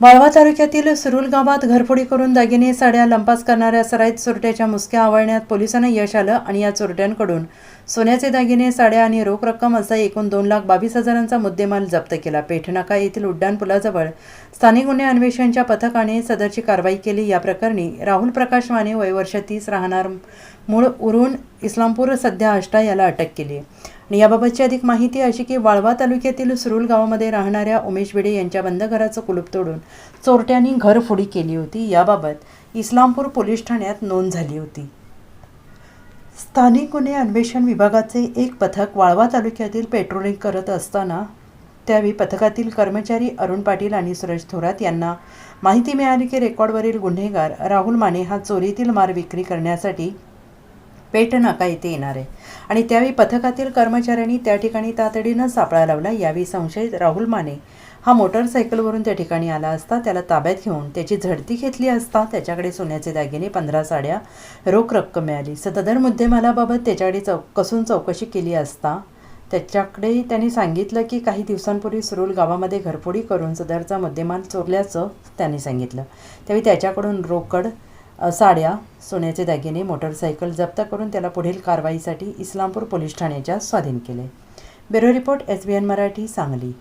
वाळवा तालुक्यातील सुरुल गावात घरफोडी करून दागिने साड्या लंपास करणाऱ्या सराईत चोरट्याच्या मुसक्या आवळण्यात पोलिसांना यश आलं आणि या चोरट्यांकडून सोन्याचे दागिने साड्या आणि रोख रक्कम असा एकूण दोन लाख बावीस हजारांचा मुद्देमाल जप्त केला. पेठनाका येथील उड्डाणपुलाजवळ स्थानिक गुन्हे अन्वेषणच्या पथकाने सदरची कारवाई केली. या प्रकरणी राहुल प्रकाश माने वय वर्ष तीस राहणार मूळ उरून इस्लामपूर सध्या आष्टा याला अटक केली. आणि याबाबतची अधिक माहिती अशी की वाळवा तालुक्यातील सुरुल गावामध्ये राहणाऱ्या उमेश भिडे यांच्या बंद घराचं कुलूप तोडून चोरट्यांनी घरफोडी केली होती. याबाबत इस्लामपूर पोलीस ठाण्यात नोंद झाली होती. स्थानिक गुन्हे अन्वेषण विभागाचे एक पथक वाळवा तालुक्यातील पेट्रोलिंग करत असताना त्यावेळी पथकातील कर्मचारी अरुण पाटील आणि सुरेश थोरात यांना माहिती मिळाली की रेकॉर्डवरील गुन्हेगार राहुल माने हा चोरीतील माल विक्री करण्यासाठी पेठ नाका येथे येणार. आहे आणि त्यावेळी पथकातील कर्मचाऱ्यांनी त्या ठिकाणी तातडीनं सापळा लावला. यावेळी संशयित राहुल माने हा मोटरसायकलवरून त्या ठिकाणी आला असता त्याला ताब्यात घेऊन त्याची झडती घेतली असता त्याच्याकडे सोन्याचे दागिने पंधरा साड्या रोख रक्कम मिळाली. सदर मुद्देमालाबाबत त्याच्याकडे चौ कसून चौकशी केली असता त्याच्याकडे त्यांनी सांगितलं की काही दिवसांपूर्वी सुरुल गावामध्ये घरफोडी करून सदरचा मुद्देमाल चोरल्याचं त्यांनी सांगितलं. त्यावेळी त्याच्याकडून रोकड साड्या सोन्याचे दागिने मोटरसायकल जप्त करून त्याला पुढील कारवाईसाठी इस्लामपूर पोलीस ठाण्याच्या स्वाधीन केले. Bureau report S B N Marathi Sangli.